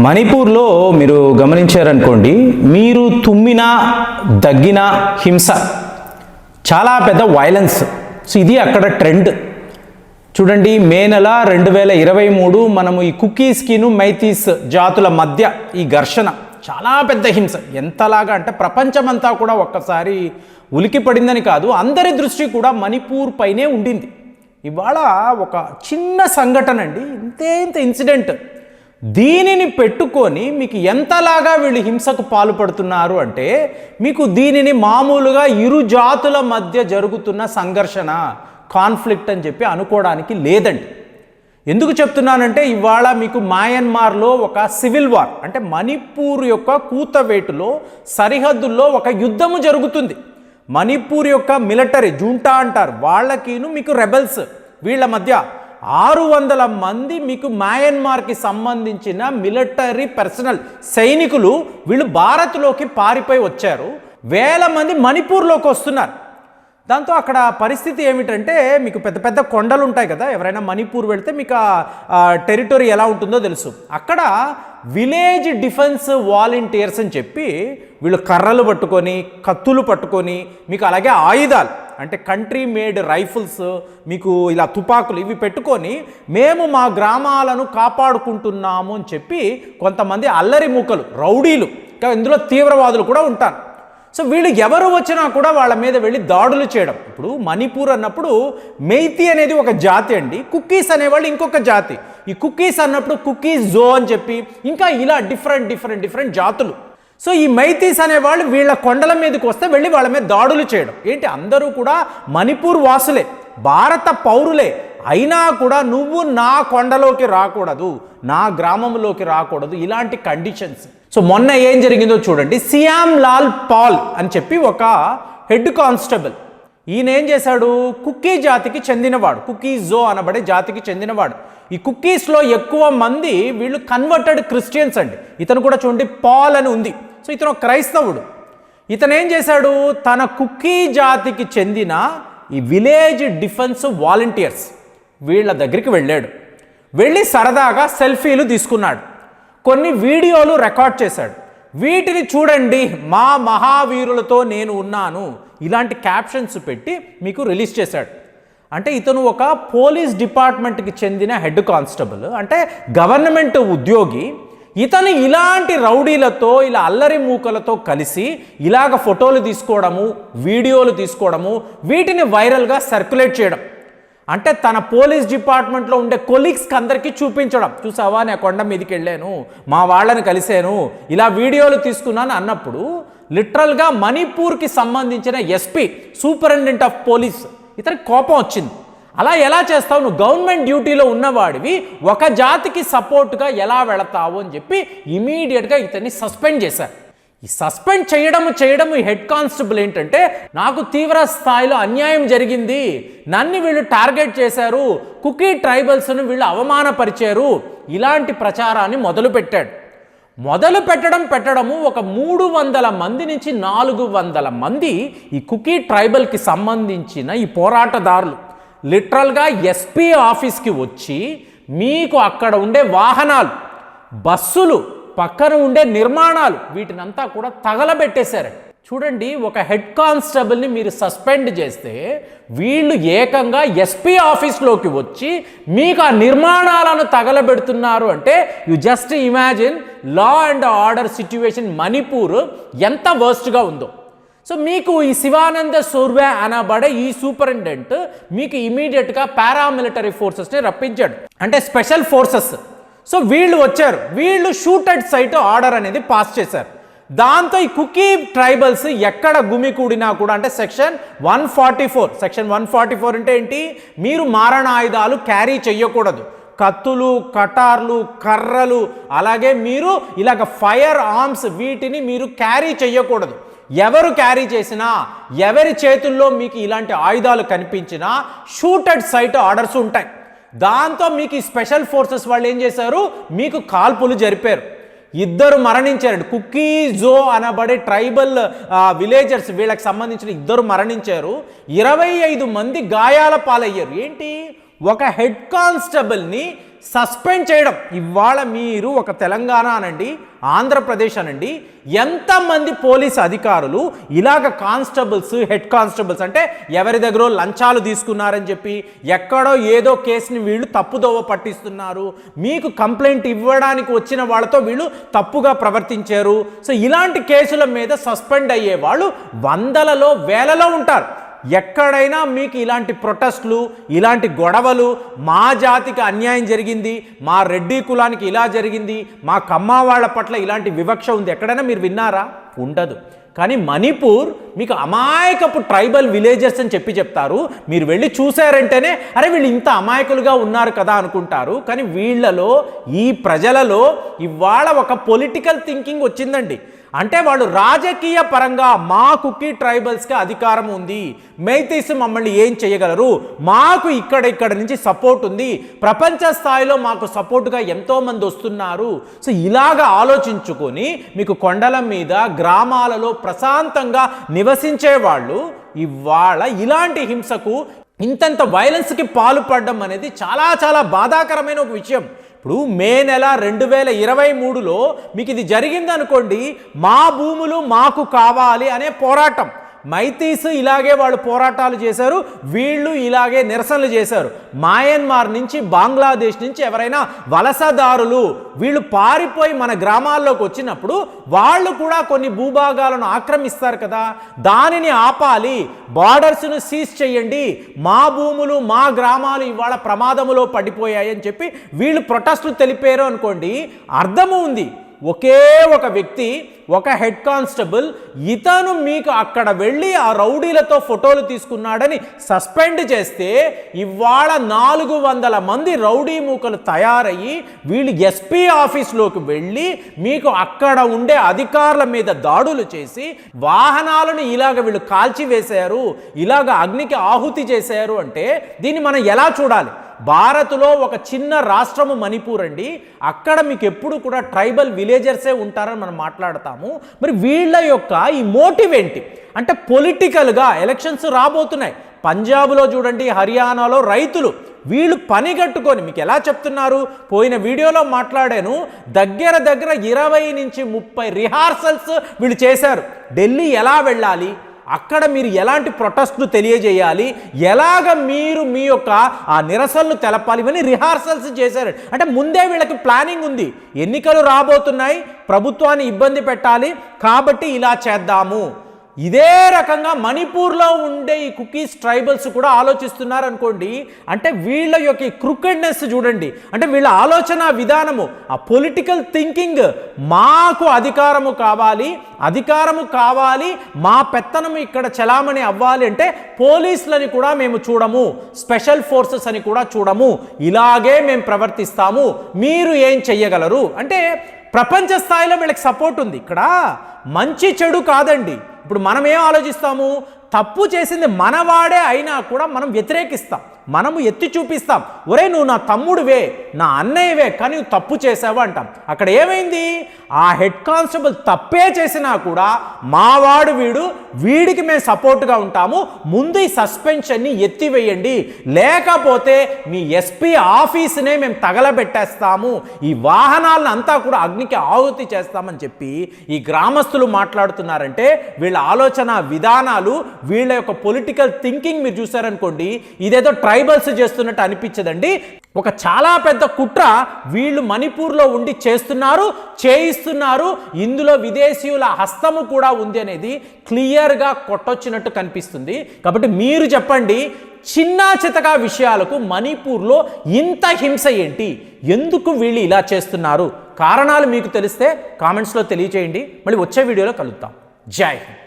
మణిపూర్లో మీరు గమనించారనుకోండి మీరు తుమ్మిన దగ్గిన హింస చాలా పెద్ద వైలెన్స్ సో ఇది అక్కడ ట్రెండ్ చూడండి మే నెల రెండు వేల ఇరవై మూడు మనము ఈ కుకీస్కిను మైతీస్ జాతుల మధ్య ఈ ఘర్షణ చాలా పెద్ద హింస. ఎంతలాగా అంటే ప్రపంచమంతా కూడా ఒక్కసారి ఉలికి పడిందని కాదు అందరి దృష్టి కూడా మణిపూర్ పైనే ఉండింది. ఇవాళ ఒక చిన్న సంఘటన అండి ఇంతే ఇంత ఇన్సిడెంట్ దీనిని పెట్టుకొని మీకు ఎంతలాగా వీళ్ళు హింసకు పాల్పడుతున్నారు అంటే మీకు దీనిని మామూలుగా ఇరు జాతుల మధ్య జరుగుతున్న సంఘర్షణ కాన్ఫ్లిక్ట్ అని చెప్పి అనుకోవడానికి లేదండి. ఎందుకు చెప్తున్నానంటే ఇవాళ మీకు మయన్మార్లో ఒక సివిల్ వార్ అంటే మణిపూర్ యొక్క కూతవేటులో సరిహద్దుల్లో ఒక యుద్ధము జరుగుతుంది. మణిపూర్ యొక్క మిలిటరీ జూంటా అంటారు వాళ్ళకిను మీకు రెబల్స్ వీళ్ళ మధ్య ఆరు వందల మంది మీకు మయన్మార్కి సంబంధించిన మిలిటరీ పర్సనల్ సైనికులు వీళ్ళు భారత్లోకి పారిపోయి వచ్చారు. వేల మంది మణిపూర్లోకి వస్తున్నారు. దాంతో అక్కడ పరిస్థితి ఏమిటంటే మీకు పెద్ద పెద్ద కొండలు ఉంటాయి కదా ఎవరైనా మణిపూర్ వెళ్తే మీకు ఆ టెరిటరీ ఎలా ఉంటుందో తెలుసు. అక్కడ విలేజ్ డిఫెన్స్ వాలంటీర్స్ అని చెప్పి వీళ్ళు కర్రలు పట్టుకొని కత్తులు పట్టుకొని మీకు అలాగే ఆయుధాలు అంటే కంట్రీ మేడ్ రైఫిల్స్ మీకు ఇలా తుపాకులు ఇవి పెట్టుకొని మేము మా గ్రామాలను కాపాడుకుంటున్నాము అని చెప్పి కొంతమంది అల్లరి మూకలు రౌడీలు ఇంకా ఇందులో తీవ్రవాదులు కూడా ఉంటారు. సో వీళ్ళు ఎవరు వచ్చినా కూడా వాళ్ళ మీద వెళ్ళి దాడులు చేయడం. ఇప్పుడు మణిపూర్ అన్నప్పుడు మెయితి అనేది ఒక జాతి అండి. కుక్కీస్ అనేవాళ్ళు ఇంకొక జాతి. ఈ కుక్కీస్ అన్నప్పుడు కుక్కీస్ జో అని చెప్పి ఇంకా ఇలా డిఫరెంట్ డిఫరెంట్ డిఫరెంట్ జాతులు. సో ఈ మైతీస్ అనేవాళ్ళు వీళ్ళ కొండల మీదకి వస్తే వెళ్ళి వాళ్ళ మీద దాడులు చేయడం. ఏంటి? అందరూ కూడా మణిపూర్ వాసులే భారత పౌరులే. అయినా కూడా నువ్వు నా కొండలోకి రాకూడదు నా గ్రామంలోకి రాకూడదు ఇలాంటి కండిషన్స్ సో మొన్న ఏం జరిగిందో చూడండి. సియామ్ లాల్ పాల్ అని చెప్పి ఒక హెడ్ కానిస్టేబుల్ ఈయన ఏం చేశాడు? కుక్కీ జాతికి చెందినవాడు కుకీ జో అనబడే జాతికి చెందినవాడు. ఈ కుక్కీస్లో ఎక్కువ మంది వీళ్ళు కన్వర్టెడ్ క్రిస్టియన్స్ అండి. ఇతను కూడా చూడండి పాల్ అని ఉంది. సో ఇతను క్రైస్తవుడు. ఇతను ఏం చేశాడు? తన కుక్కీ జాతికి చెందిన ఈ విలేజ్ డిఫెన్స్ వాలంటీర్స్ వీళ్ళ దగ్గరికి వెళ్ళాడు. వెళ్ళి సరదాగా సెల్ఫీలు తీసుకున్నాడు. కొన్ని వీడియోలు రికార్డ్ చేశాడు. వీటిని చూడండి మా మహావీరులతో నేను ఉన్నాను. ఇలాంటి క్యాప్షన్స్ పెట్టి మీకు రిలీజ్ చేశాడు. అంటే ఇతను ఒక పోలీస్ డిపార్ట్మెంట్కి చెందిన హెడ్ కానిస్టేబుల్. అంటే గవర్నమెంట్ ఉద్యోగి ఇతను ఇలాంటి రౌడీలతో ఇలా అల్లరి మూకలతో కలిసి ఇలాగ ఫోటోలు తీసుకోవడము వీడియోలు తీసుకోవడము వీటిని వైరల్గా సర్క్యులేట్ చేయడం. అంటే తన పోలీస్ డిపార్ట్మెంట్లో ఉండే కొలీగ్స్కి అందరికీ చూపించడం. చూసావా? నేను కొండ మీదకి వెళ్ళాను మా వాళ్ళని కలిశాను ఇలా వీడియోలు తీసుకున్నాను అన్నప్పుడు లిటరల్గా మణిపూర్కి సంబంధించిన ఎస్పీ సూపరింటెండెంట్ ఆఫ్ పోలీస్ ఇతనికి కోపం వచ్చింది. అలా ఎలా చేస్తావు? నువ్వు గవర్నమెంట్ డ్యూటీలో ఉన్నవాడివి ఒక జాతికి సపోర్ట్గా ఎలా వెళతావు అని చెప్పి ఇమీడియట్గా ఇతన్ని సస్పెండ్ చేశారు ఈ సస్పెండ్ చేయడము చేయడము ఈ హెడ్ కానిస్టేబుల్ ఏంటంటే నాకు తీవ్ర స్థాయిలో అన్యాయం జరిగింది. నన్ను వీళ్ళు టార్గెట్ చేశారు. కుకీ ట్రైబల్స్ను వీళ్ళు అవమానపరిచారు. ఇలాంటి ప్రచారాన్ని మొదలుపెట్టాడు మొదలు పెట్టడం పెట్టడము ఒక మూడు వందల మంది నుంచి నాలుగు వందల మంది ఈ కుకీ ట్రైబల్కి సంబంధించిన ఈ పోరాటదారులు. లిటరల్గా ఎస్పీ ఆఫీస్కి వచ్చి మీకు అక్కడ ఉండే వాహనాలు బస్సులు పక్కన ఉండే నిర్మాణాలు వీటినంతా కూడా తగలబెట్టేశారండి. చూడండి ఒక హెడ్ కానిస్టేబుల్ని మీరు సస్పెండ్ చేస్తే వీళ్ళు ఏకంగా ఎస్పీ ఆఫీస్లోకి వచ్చి మీకు ఆ నిర్మాణాలను తగలబెడుతున్నారు అంటే you just imagine law and order situation Manipur ఎంత వర్స్ట్గా ఉందో. సో మీకు ఈ శివానంద సోర్వే అనబడే ఈ సూపరింటెండెంట్ మీకు ఇమీడియట్గా పారామిలిటరీ ఫోర్సెస్ని రప్పించాడు. అంటే స్పెషల్ ఫోర్సెస్ సో వీళ్ళు వచ్చారు. వీళ్ళు షూటెడ్ సైట్ ఆర్డర్ అనేది పాస్ చేశారు. దాంతో ఈ కుకీ ట్రైబల్స్ ఎక్కడ గుమికూడినా కూడా అంటే section one forty four section one forty four అంటే ఏంటి? మీరు మారణాయుధాలు క్యారీ చేయకూడదు కత్తులు కటార్లు కర్రలు అలాగే మీరు ఇలాగ ఫైర్ ఆర్మ్స్ వీటిని మీరు క్యారీ చేయకూడదు ఎవరు క్యారీ చేసినా ఎవరి చేతుల్లో మీకు ఇలాంటి ఆయుధాలు కనిపించినా షూటెడ్ సైట్ ఆర్డర్స్ ఉంటాయి. దాంతో మీకు ఈ స్పెషల్ ఫోర్సెస్ వాళ్ళు ఏం చేశారు? మీకు కాల్పులు జరిపారు. ఇద్దరు మరణించారు. కుక్కీ జో అనబడే ట్రైబల్ విలేజర్స్ వీళ్ళకి సంబంధించిన ఇద్దరు మరణించారు. ఇరవై ఐదు మంది గాయాల పాలయ్యారు. ఏంటి? ఒక హెడ్ కానిస్టేబుల్ని సస్పెండ్ చేయడం. ఇవాళ మీరు ఒక తెలంగాణ అనండి ఆంధ్రప్రదేశ్ అనండి ఎంతమంది పోలీస్ అధికారులు ఇలాగ కానిస్టేబుల్స్ హెడ్ కానిస్టేబుల్స్ అంటే ఎవరి దగ్గర లంచాలు తీసుకున్నారని చెప్పి ఎక్కడో ఏదో కేసుని వీళ్ళు తప్పుదోవ పట్టిస్తున్నారు. మీకు కంప్లైంట్ ఇవ్వడానికి వచ్చిన వాళ్ళతో వీళ్ళు తప్పుగా ప్రవర్తించారు. సో ఇలాంటి కేసుల మీద సస్పెండ్ అయ్యే వాళ్ళు వందలలో వేలలో ఉంటారు. ఎక్కడైనా మీకు ఇలాంటి ప్రొటెస్ట్లు ఇలాంటి గొడవలు మా జాతికి అన్యాయం జరిగింది మా రెడ్డి కులానికి ఇలా జరిగింది మా కమ్మ వాళ్ళ పట్ల ఇలాంటి వివక్ష ఉంది. ఎక్కడైనా మీరు విన్నారా? ఉండదు. కానీ మణిపూర్ మీకు అమాయకపు ట్రైబల్ విలేజెస్ అని చెప్పి చెప్తారు. మీరు వెళ్ళి చూసారంటేనే అరే వీళ్ళు ఇంత అమాయకులుగా ఉన్నారు కదా అనుకుంటారు. కానీ వీళ్ళలో ఈ ప్రజలలో ఇవాళ ఒక పొలిటికల్ థింకింగ్ వచ్చిందండి. అంటే వాళ్ళు రాజకీయ పరంగా మా కుకీ ట్రైబల్స్కి అధికారం ఉంది. మైతీస్ మమ్మల్ని ఏం చేయగలరు? మాకు ఇక్కడ ఇక్కడ నుంచి సపోర్ట్ ఉంది. ప్రపంచ స్థాయిలో మాకు సపోర్ట్గా ఎంతోమంది వస్తున్నారు. సో ఇలాగ ఆలోచించుకొని మీకు కొండల మీద గ్రామాలలో ప్రశాంతంగా నివసించే వాళ్ళు ఇవాళ ఇలాంటి హింసకు ఇంతంత వైలెన్స్కి పాల్పడడం అనేది చాలా చాలా బాధాకరమైన ఒక విషయం. ఇప్పుడు మే నెల రెండు వేల ఇరవై మూడులో మీకు ఇది జరిగిందనుకోండి మా భూములు మాకు కావాలి అనే పోరాటం. మైతీస్ ఇలాగే వాళ్ళు పోరాటాలు చేశారు వీళ్ళు ఇలాగే నిరసనలు చేశారు. మయన్మార్ నుంచి బంగ్లాదేశ్ నుంచి ఎవరైనా వలసదారులు వీళ్ళు పారిపోయి మన గ్రామాల్లోకి వచ్చినప్పుడు వాళ్ళు కూడా కొన్ని భూభాగాలను ఆక్రమిస్తారు కదా. దానిని ఆపాలి బార్డర్స్ను సీజ్ చేయండి మా భూములు మా గ్రామాలు ఇవాళ ప్రమాదములో పడిపోయాయని చెప్పి వీళ్ళు ప్రొటెస్టులు తెలిపారు అనుకోండి అర్థము ఉంది. ఒకే ఒక వ్యక్తి ఒక హెడ్ కానిస్టేబుల్ ఇతను మీకు అక్కడ వెళ్ళి ఆ రౌడీలతో ఫోటోలు తీసుకున్నాడని సస్పెండ్ చేస్తే ఇవాళ నాలుగు వందల మంది రౌడీ మూకలు తయారయ్యి వీళ్ళు ఎస్పీ ఆఫీస్లోకి వెళ్ళి మీకు అక్కడ ఉండే అధికారుల మీద దాడులు చేసి వాహనాలను ఇలాగ వీళ్ళు కాల్చివేశారు ఇలాగ అగ్నికి ఆహుతి చేశారు అంటే దీన్ని మనం ఎలా చూడాలి? భారత్లో ఒక చిన్న రాష్ట్రము మణిపూర్ అండి. అక్కడ మీకు ఎప్పుడు కూడా ట్రైబల్ విలేజర్సే ఉంటారని మనం మాట్లాడతాము. మరి వీళ్ళ యొక్క ఈ మోటివ్ ఏంటి? అంటే పొలిటికల్గా ఎలక్షన్స్ రాబోతున్నాయి. పంజాబ్లో చూడండి హర్యానాలో రైతులు వీళ్ళు పని కట్టుకొని మీకు ఎలా చెప్తున్నారు? పోయిన వీడియోలో మాట్లాడాను. దగ్గర దగ్గర ఇరవై నుంచి ముప్పై రిహార్సల్స్ వీళ్ళు చేశారు. ఢిల్లీ ఎలా వెళ్ళాలి? అక్కడ మీరు ఎలాంటి ప్రొటెస్ట్ను తెలియజేయాలి? ఎలాగ మీరు మీ యొక్క ఆ నిరసనలు తెలపాలి? ఇవన్నీ రిహార్సల్స్ చేశారు. అంటే ముందే వీళ్ళకి ప్లానింగ్ ఉంది. ఎన్నికలు రాబోతున్నాయి ప్రభుత్వాన్ని ఇబ్బంది పెట్టాలి కాబట్టి ఇలా చేద్దాము. ఇదే రకంగా మణిపూర్లో ఉండే ఈ కుకీస్ ట్రైబల్స్ కూడా ఆలోచిస్తున్నారు అనుకోండి అంటే వీళ్ళ యొక్క ఈ చూడండి అంటే వీళ్ళ ఆలోచన విధానము ఆ పొలిటికల్ థింకింగ్ మాకు అధికారము కావాలి అధికారము కావాలి మా పెత్తనము ఇక్కడ చలామణి అవ్వాలి అంటే పోలీసులని కూడా మేము చూడము స్పెషల్ ఫోర్సెస్ అని కూడా చూడము ఇలాగే మేము ప్రవర్తిస్తాము మీరు ఏం చెయ్యగలరు? అంటే ప్రపంచ స్థాయిలో వీళ్ళకి సపోర్ట్ ఉంది. ఇక్కడ మంచి చెడు కాదండి. ఇప్పుడు మనం ఏం ఆలోచిస్తాము? తప్పు చేసింది మనవాడే అయినా కూడా మనం వ్యతిరేకిస్తాం. మనము ఎత్తి చూపిస్తాం. ఒరే నువ్వు నా తమ్ముడువే నా అన్నయ్యవే కానీ నువ్వు తప్పు చేసావు అంటాం. అక్కడ ఏమైంది? ఆ హెడ్ కానిస్టేబుల్ తప్పే చేసినా కూడా మావాడు వీడు వీడికి మేము సపోర్ట్గా ఉంటాము. ముందు ఈ సస్పెన్షన్ని ఎత్తివేయండి. లేకపోతే మీ ఎస్పీ ఆఫీస్నే మేము తగలబెట్టేస్తాము. ఈ వాహనాలను అంతా కూడా అగ్నికి ఆహుతి చేస్తామని చెప్పి ఈ గ్రామస్తులు మాట్లాడుతున్నారంటే వీళ్ళ ఆలోచన విధానాలు వీళ్ళ యొక్క పొలిటికల్ థింకింగ్ మీరు చూసారనుకోండి ఇదేదో ట్రైబల్స్ చేస్తున్నట్టు అనిపించదండి. ఒక చాలా పెద్ద కుట్ర వీళ్ళు మణిపూర్లో ఉండి చేస్తున్నారు చేయిస్తున్నారు. ఇందులో విదేశీయుల హస్తము కూడా ఉంది అనేది క్లియర్గా కొట్టొచ్చినట్టు కనిపిస్తుంది. కాబట్టి మీరు చెప్పండి చిన్న చితకా విషయాలకు మణిపూర్లో ఇంత హింస ఏంటి? ఎందుకు వీళ్ళు ఇలా చేస్తున్నారు? కారణాలు మీకు తెలిస్తే కామెంట్స్లో తెలియచేయండి. మళ్ళీ వచ్చే వీడియోలో కలుద్దాం. జై హింద్.